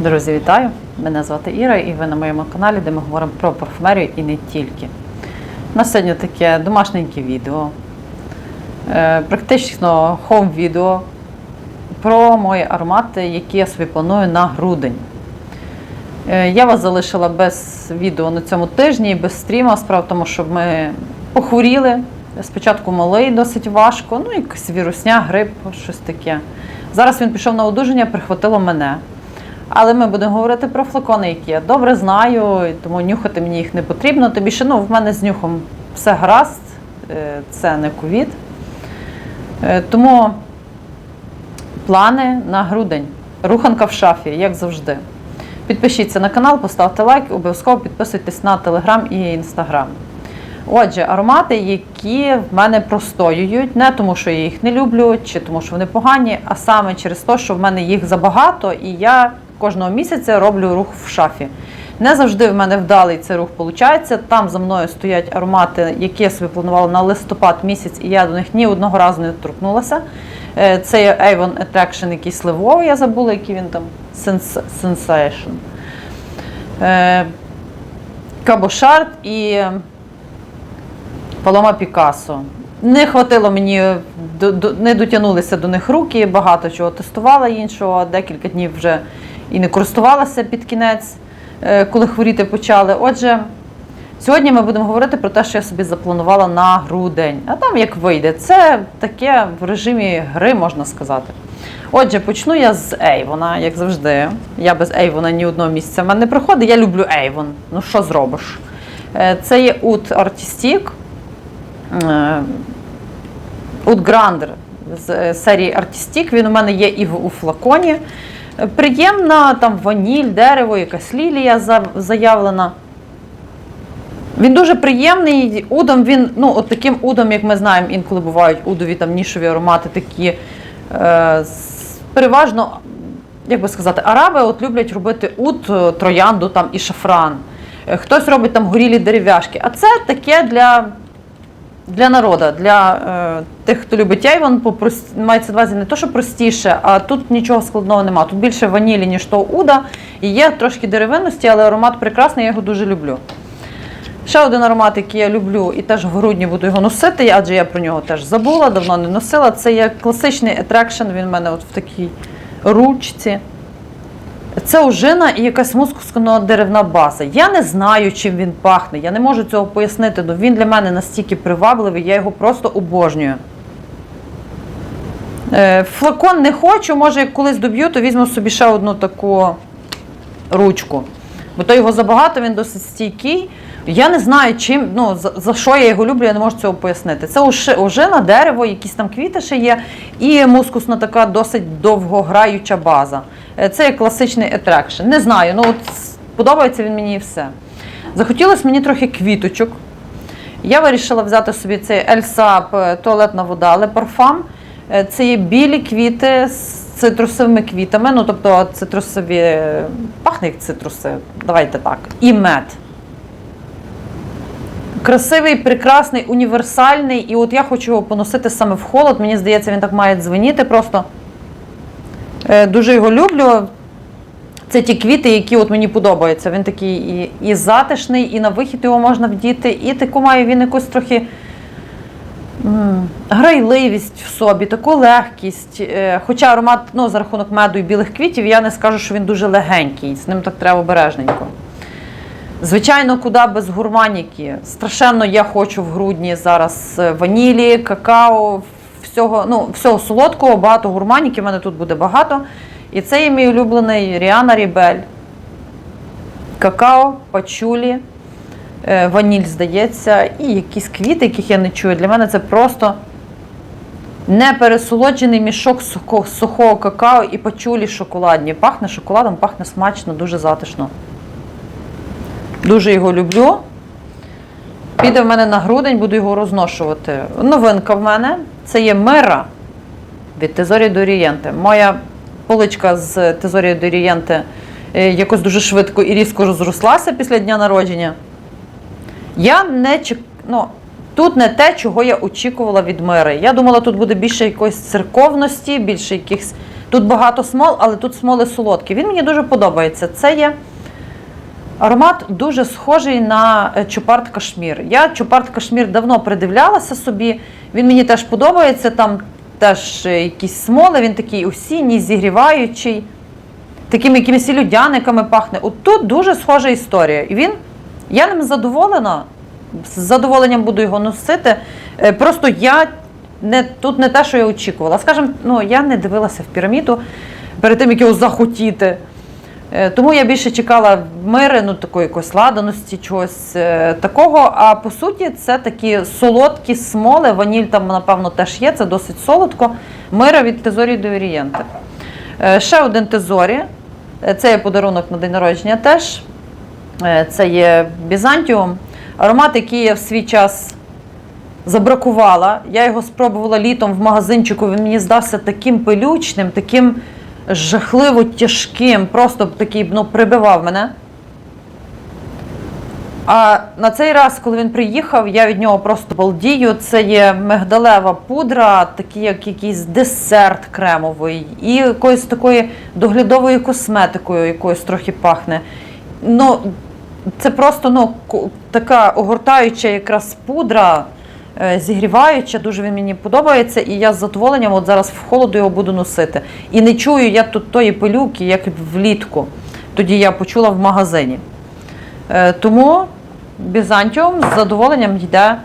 Друзі, вітаю! Мене звати Іра, і ви на моєму каналі, де ми говоримо про парфумерію і не тільки. У нас сьогодні таке домашненьке відео, е, практично хоум-відео про мої аромати, які я собі планую на грудень. Е, Я вас залишила без відео на цьому тижні, без стріма. Справа в тому, що ми похворіли. Спочатку малий досить важко, ну якась вірусня, грип, щось таке. Зараз він пішов на одужання, прихватило мене. Але ми будемо говорити про флакони, які я добре знаю, тому нюхати мені їх не потрібно. Тобі ще ну, в мене з нюхом все гаразд, е, це не ковід. Е, Тому плани на грудень. Руханка в шафі, як завжди. Підпишіться на канал, поставте лайк, обов'язково підписуйтесь на телеграм і інстаграм. Отже, аромати, які в мене простоюють, не тому, що я їх не люблю, чи тому, що вони погані, а саме через те, що в мене їх забагато, і я кожного місяця роблю рух в шафі. Не завжди в мене вдалий цей рух виходить. Там за мною стоять аромати, які я собі планувала на листопад місяць, і я до них ні одного разу не торкнулася. Е, Це є Avon Attraction, який сливовий, я забула, який він там Sens- Sensation. Е, Кабошарт і Палома Пікасо. Не хватило мені, не дотягнулися до них руки, багато чого тестувала іншого, декілька днів вже і не користувалася під кінець, е, коли хворіти почали. Отже, сьогодні ми будемо говорити про те, що я собі запланувала на грудень. А там як вийде. Це таке в режимі гри, можна сказати. Отже, почну я з Ейвона, як завжди. Я без Ейвона ні одного місця в мене не проходить. Я люблю Ейвон. Ну що зробиш? Е, Це є Ут Artistic. Ут Грандер з е, серії Artistic. Він у мене є і в- у флаконі. Приємна, там ваніль, дерево, якась лілія заявлена. Він дуже приємний. Удом він, ну, от таким удом, як ми знаємо, інколи бувають удові там нішові аромати такі. Е, переважно, як би сказати, араби от люблять робити уд, е, троянду там і шафран. Е, Хтось робить там горілі дерев'яшки. А це таке для, для народу, для е, тих, хто любить яйвон, попрост- мається на увазі не то, що простіше, а тут нічого складного немає. Тут більше ванілі, ніж того уда. І є трошки деревинності, але аромат прекрасний, я його дуже люблю. Ще один аромат, який я люблю, і теж в грудні буду його носити, адже я про нього теж забула, давно не носила. Це є класичний Attraction, він в мене от в такій ручці. Це ожина і якась мускусно деревна база. Я не знаю, чим він пахне. Я не можу цього пояснити, але він для мене настільки привабливий, я його просто обожнюю. Е, Флакон не хочу, може, як колись доб'ю, то візьму собі ще одну таку ручку. Бо то його забагато, він досить стійкий. Я не знаю, чим, ну, за, за що я його люблю, я не можу цього пояснити. Це ожина, дерево, якісь там квіти ще є, і мускусна така досить довгограюча база. Е, Це є класичний атракшн. Не знаю, ну от подобається він мені і все. Захотілося мені трохи квіточок. Я вирішила взяти собі цей Ельсап туалетна вода, але парфам. Е, Це є білі квіти з цитрусовими квітами. Ну, тобто цитрусові, е, пахне як цитруси, давайте так. І мед. Красивий, прекрасний, універсальний. І от я хочу його поносити саме в холод. Мені здається, він так має дзвеніти просто. Е, Дуже його люблю. Це ті квіти, які от мені подобаються. Він такий і, і затишний, і на вихід його можна вдіти, і таку має він якусь трохи м, грайливість в собі, таку легкість. Е, Хоча аромат ну, за рахунок меду і білих квітів, я не скажу, що він дуже легенький. З ним так треба обережненько. Звичайно, куди без гурманіки. Страшенно я хочу в грудні зараз е, ванілі, какао, всього, ну, всього солодкого, багато гурманіки, в мене тут буде багато. І це є мій улюблений Ріана Рібель. Какао, пачулі, е, ваніль, здається, і якісь квіти, яких я не чую. Для мене це просто непересолоджений мішок сухого какао і пачулі шоколадні. Пахне шоколадом, пахне смачно, дуже затишно. Дуже його люблю. Піде в мене на грудень, буду його розношувати. Новинка в мене це є мира від Тезорі до Орієнти. Моя поличка з Тезорі до Орієнти е, якось дуже швидко і різко розрослася після дня народження. Я не чек... ну, Тут не те, чого я очікувала від мири. Я думала, тут буде більше якоїсь церковності, більше якихось. Тут багато смол, але тут смоли солодкі. Він мені дуже подобається. Це є аромат дуже схожий на е, чупарт кашмір. Я чупарт кашмір давно придивлялася собі. Він мені теж подобається. Там теж е, якісь смоли, він такий осінній, зігріваючий, такими якимись людяниками пахне. От тут дуже схожа історія. І він, я ним задоволена. З задоволенням буду його носити. Е, Просто я не, тут не те, що я очікувала. Скажімо, ну, я не дивилася в піраміду перед тим, як його захотіти. Е, Тому я більше чекала мири, ну такої якоїсь ладаності, чогось е, такого. А по суті, це такі солодкі смоли. Ваніль там, напевно, теж є, це досить солодко. Мира від Тезорі до Орієнти. Е, Ще один Тезорі. Це є подарунок на день народження теж. Це є Бізантіум. Аромат, який я в свій час забракувала. Я його спробувала літом в магазинчику. Він мені здався таким пилючним, таким жахливо тяжким, просто такий ну, прибивав мене. А на цей раз, коли він приїхав, я від нього просто балдію. Це є мигдалева пудра, такий як якийсь десерт кремовий, і якоюсь такої доглядовою косметикою, якоюсь трохи пахне. Ну, це просто ну, така огортаюча якраз пудра, зігріваюча, дуже він мені подобається, і я з задоволенням от зараз в холоду його буду носити. І не чую я тут тої пилюки, як влітку. Тоді я почула в магазині. Е, Тому Бізантіум з задоволенням йде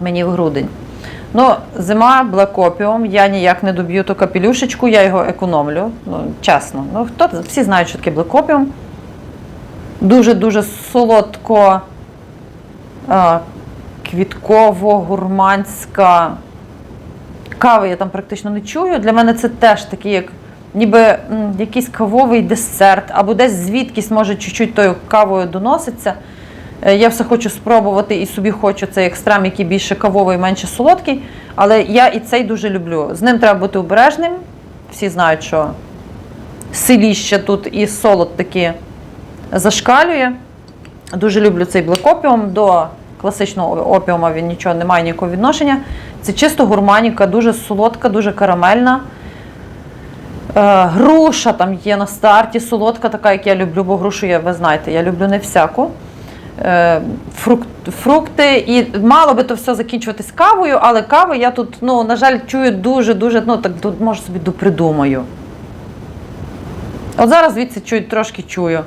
мені в грудень. Ну, зима Opium, я ніяк не доб'ю ту капелюшечку, я його економлю. Ну, чесно. Ну, хто, всі знають, що таке Opium. Дуже-дуже солодко, а, квітково, гурманська. Кави я там практично не чую. Для мене це теж такий, як ніби якийсь кавовий десерт, або десь звідкись, може, чуть-чуть тою кавою доноситься. Е, Я все хочу спробувати і собі хочу цей екстрем, який більше кавовий, менше солодкий. Але я і цей дуже люблю. З ним треба бути обережним. Всі знають, що силіще тут і солод таки зашкалює. Дуже люблю цей блекопіум. До класичного опіума він нічого не має ніякого відношення. Це чисто гурманіка, дуже солодка, дуже карамельна. Е, груша там є на старті, солодка, така, як я люблю, бо грушу я, ви знаєте, я люблю не всяку. Е, фрукт, фрукти, і мало би то все закінчуватись кавою, але кави я тут, ну, на жаль, чую дуже-дуже, ну так тут може собі допридумаю. От зараз звідси чую, трошки чую.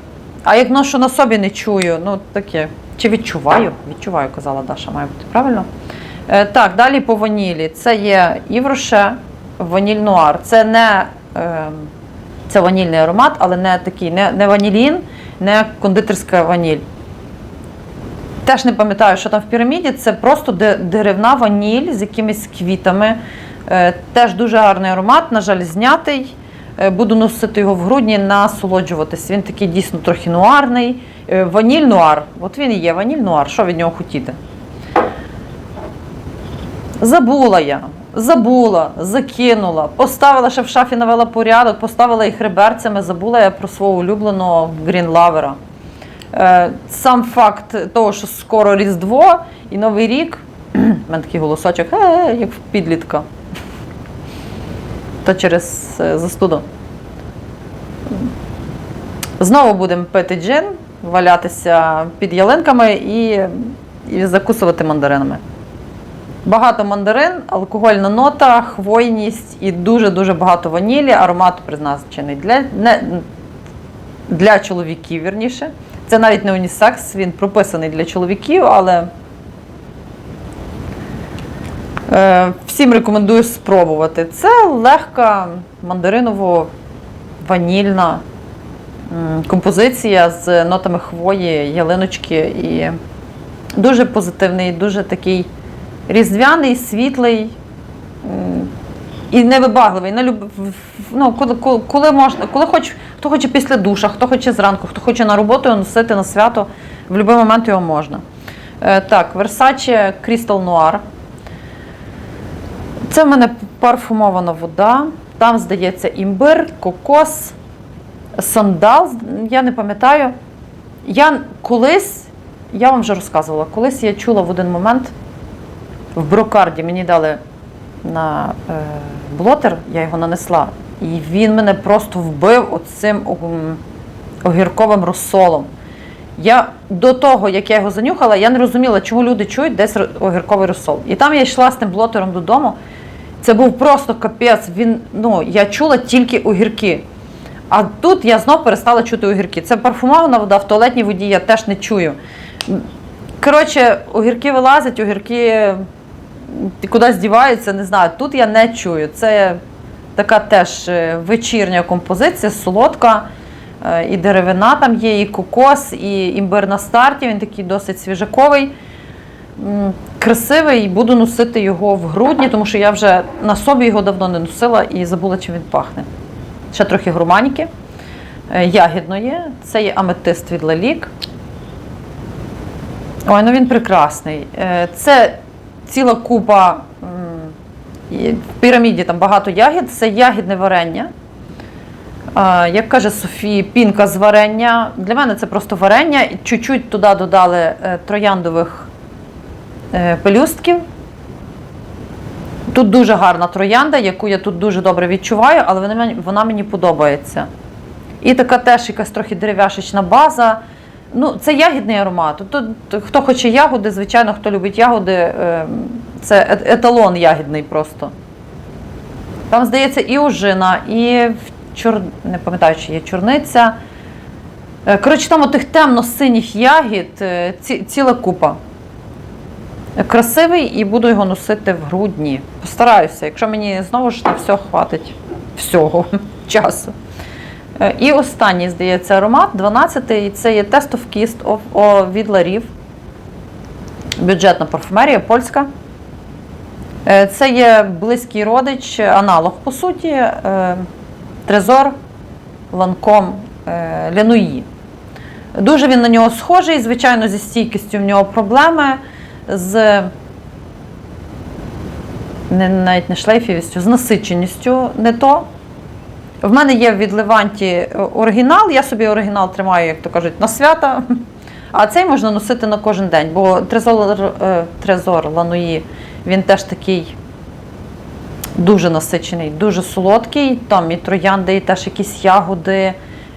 А як ношу на собі не чую, ну таке. Чи відчуваю? Відчуваю, казала Даша, має бути правильно. Е, так, далі по ванілі. Це є Івроше, ваніль нуар. Це не е, це ванільний аромат, але не такий, не, не ванілін, не кондитерська ваніль. Теж не пам'ятаю, що там в піраміді. Це просто деревна ваніль з якимись квітами. Е, теж дуже гарний аромат, на жаль, знятий. Е, Буду носити його в грудні, насолоджуватись. Він такий дійсно трохи нуарний. Е, Ваніль нуар. От він і є, ваніль нуар. Що від нього хотіти? Забула я. Забула, закинула, поставила ще в шафі навела порядок, поставила їх реберцями, забула я про свого улюбленого грінлавера. Е, Сам факт того, що скоро Різдво і Новий рік, у мене такий голосочок, е, як в підлітка. То через е, застуду. Знову будемо пити джин, валятися під ялинками і, і закусувати мандаринами. Багато мандарин, алкогольна нота, хвойність і дуже-дуже багато ванілі. Аромат призначений для, не, для чоловіків, вірніше. Це навіть не унісекс, він прописаний для чоловіків, але всім рекомендую спробувати. Це легка мандариново-ванільна композиція з нотами хвої, ялиночки і дуже позитивний, дуже такий різдвяний, світлий і невибагливий. Не люб... ну, коли, коли, можна, коли хоч, хто хоче після душа, хто хоче зранку, хто хоче на роботу носити на свято, в будь-який момент його можна. Е, так, Versace Crystal Noir. Це в мене парфумована вода. Там, здається, імбир, кокос, сандал. Я не пам'ятаю. Я колись, я вам вже розказувала, колись я чула в один момент в брокарді мені дали на е, блотер, я його нанесла, і він мене просто вбив оцим огірковим розсолом. Я до того, як я його занюхала, я не розуміла, чому люди чують десь огірковий розсол. І там я йшла з тим блотером додому. Це був просто капець. Він, ну, я чула тільки огірки. А тут я знов перестала чути огірки. Це парфумована вода, в туалетній воді я теж не чую. Коротше, огірки вилазять, огірки кудись діваються, не знаю. Тут я не чую. Це така теж е, вечірня композиція, солодка. Е, І деревина там є, і кокос, і імбир на старті. Він такий досить свіжаковий, красивий. Буду носити його в грудні, тому що я вже на собі його давно не носила і забула, чим він пахне. Ще трохи гурманіки, е, ягідної. Це є аметист від Лалік. Ой, ну він прекрасний. Е, Це ціла купа. В піраміді там багато ягід, це ягідне варення. Як каже Софія, пінка з варення. Для мене це просто варення. Чуть-чуть туди додали е, трояндових пелюстків. Тут дуже гарна троянда, яку я тут дуже добре відчуваю, але вона мені, вона мені подобається. І така теж якась трохи дерев'яшечна база. Ну, це ягідний аромат. Тут, хто хоче ягоди, звичайно, хто любить ягоди, е, це еталон ягідний просто. Там, здається, і ожина, і чор... не пам'ятаю, чи є чорниця. Е, Коротше, там отих темно-синіх ягід е, ці, ціла купа. Красивий і буду його носити в грудні. Постараюся, якщо мені знову ж на все хватить всього часу. Е, І останній, здається, аромат, 12-й, це є Test of Kist від Ларів. Бюджетна парфумерія, польська. Е, Це є близький родич, аналог, по суті, е, Трезор Ланком Лянуї. Дуже він на нього схожий, звичайно, зі стійкістю в нього проблеми, з не, навіть не шлейфівістю, з насиченістю не то. В мене є від Леванті оригінал, я собі оригінал тримаю, як то кажуть, на свята. А цей можна носити на кожен день, бо трезор, е, трезор Лануї, він теж такий дуже насичений, дуже солодкий. Там і троянди, і теж якісь ягоди.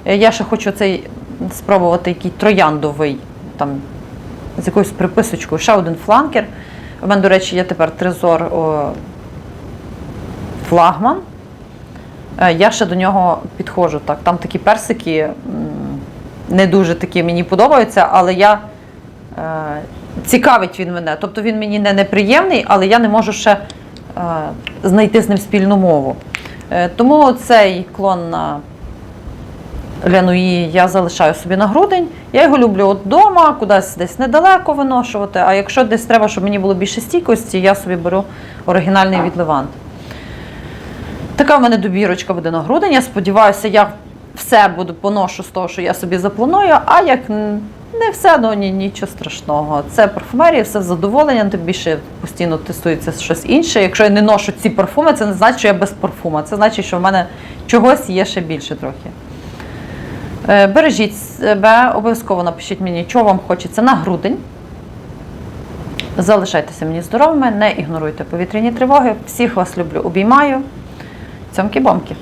Е, Я ще хочу цей спробувати який трояндовий, там, з якоюсь приписочкою. Ще один фланкер. У мене, до речі, є тепер трезор о, флагман. Е, Я ще до нього підходжу. Так. Там такі персики не дуже такі мені подобаються, але я е, цікавить він мене. Тобто він мені не неприємний, але я не можу ще е, знайти з ним спільну мову. Е, тому цей клон на Лянуї я залишаю собі на грудень. Я його люблю от вдома, кудись десь недалеко виношувати. А якщо десь треба, щоб мені було більше стійкості, я собі беру оригінальний від Левант. Така в мене добірочка буде на грудень. Я сподіваюся, я все буду поношу з того, що я собі запланую, а як не все, ну ні, нічого страшного. Це парфумерія, все з задоволенням, тим більше постійно тестується щось інше. Якщо я не ношу ці парфуми, це не значить, що я без парфума. Це значить, що в мене чогось є ще більше трохи. Е, Бережіть себе, обов'язково напишіть мені, що вам хочеться на грудень. Залишайтеся мені здоровими, не ігноруйте повітряні тривоги. Всіх вас люблю, обіймаю. Цьомки-бомки.